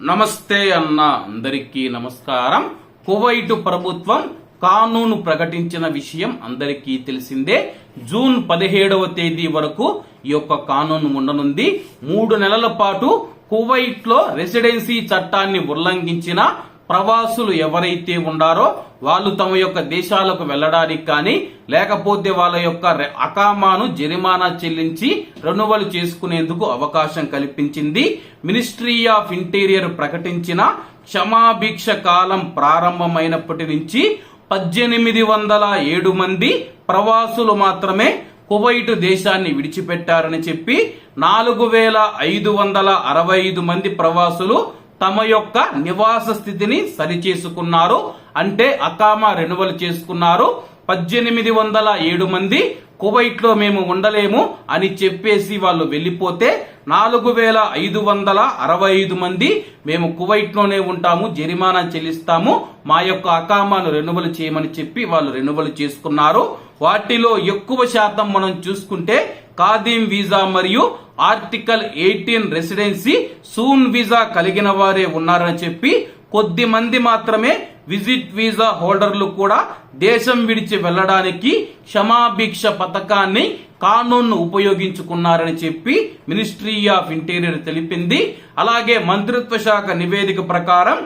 నమస్తే అన్న అందరికీ నమస్కారం. కువైట్ ప్రభుత్వం కానూను ప్రకటించిన విషయం అందరికీ తెలిసిందే. జూన్ పదిహేడవ తేదీ వరకు ఈ యొక్క కానూను ఉండనుంది. మూడు నెలల పాటు కువైట్లో రెసిడెన్సీ చట్టాన్ని ఉల్లంఘించిన ప్రవాసులు ఎవరైతే ఉండారో వాళ్ళు తమ యొక్క దేశాలకు వెళ్ళడానికి కానీ లేకపోతే వాళ్ళ యొక్క అకామాను జరిమానా చెల్లించి రెన్యువల్ చేసుకునేందుకు అవకాశం కల్పించింది. మినిస్ట్రీ ఆఫ్ ఇంటీరియర్ ప్రకటించిన క్షమాభిక్ష కాలం ప్రారంభమైనప్పటి నుంచి పద్దెనిమిది వందల ఏడు మంది ప్రవాసులు మాత్రమే కువైట్ దేశాన్ని విడిచిపెట్టారని చెప్పి నాలుగు వేల ఐదు వందల అరవై ఐదు మంది ప్రవాసులు తమ యొక్క నివాస స్థితిని సరిచేసుకున్నారు. అంటే అకామా రెన్యువల్ చేసుకున్నారు. పద్దెనిమిది వందల ఏడు మంది కువైట్లో మేము ఉండలేము అని చెప్పేసి వాళ్ళు వెళ్ళిపోతే నాలుగు వేల ఐదు వందల అరవై ఐదు మంది మేము కువైట్లోనే ఉంటాము జరిమానా చెల్లిస్తాము. మా యొక్క అకామాను రెన్యువల్ చేయమని చెప్పి వాళ్ళు రెన్యువల్ చేసుకున్నారు. వాటిలో ఎక్కువ శాతం మనం చూసుకుంటే ఖాదీం వీసా మరియు ఆర్టికల్ ఎయిటీన్ రెసిడెన్సీ సూన్ వీసా కలిగిన వారే ఉన్నారని చెప్పి కొద్ది మంది మాత్రమే విజిట్ వీసా హోల్డర్లు కూడా దేశం విడిచి వెళ్ళడానికి క్షమాభిక్ష పథకాన్ని కానూన్ను ఉపయోగించుకున్నారని చెప్పి మినిస్ట్రీ ఆఫ్ ఇంటీరియర్ తెలిపింది. అలాగే మంత్రిత్వ శాఖ నివేదిక ప్రకారం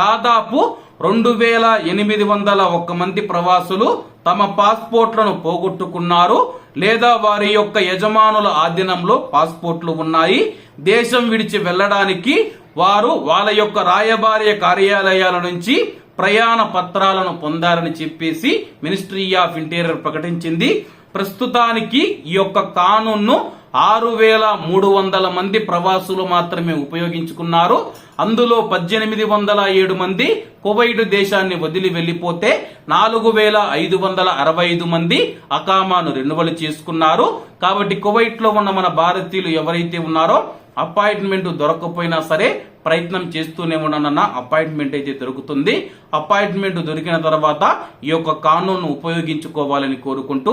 దాదాపు రెండు వేల ఎనిమిది వందల ఒక్క మంది ప్రవాసులు తమ పాస్పోర్ట్లను పోగొట్టుకున్నారు లేదా వారి యొక్క యజమానుల ఆధీనంలో పాస్పోర్ట్లు ఉన్నాయి. దేశం విడిచి వెళ్ళడానికి వారు వాళ్ళ యొక్క రాయబార్య కార్యాలయాల నుంచి ప్రయాణ పత్రాలను పొందారని చెప్పేసి మినిస్ట్రీ ఆఫ్ ఇంటీరియర్ ప్రకటించింది. ప్రస్తుతానికి ఈ యొక్క కానూన్ను ఆరు వేల మూడు వందల మంది ప్రవాసులు మాత్రమే ఉపయోగించుకున్నారు. అందులో పద్దెనిమిది వందల ఏడు మంది కువైట్ దేశాన్ని వదిలి వెళ్ళిపోతే నాలుగు వేల ఐదు వందల అరవై ఐదు మంది అకామాను రెన్యువల్ చేసుకున్నారు. కాబట్టి కువైట్లో ఉన్న మన భారతీయులు ఎవరైతే ఉన్నారో అపాయింట్మెంట్ దొరకకపోయినా సరే ప్రయత్నం చేస్తూనే ఉండనన్న అపాయింట్మెంట్ అయితే దొరుకుతుంది. అపాయింట్మెంట్ దొరికిన తర్వాత ఈ యొక్క కానూన్ను ఉపయోగించుకోవాలని కోరుకుంటూ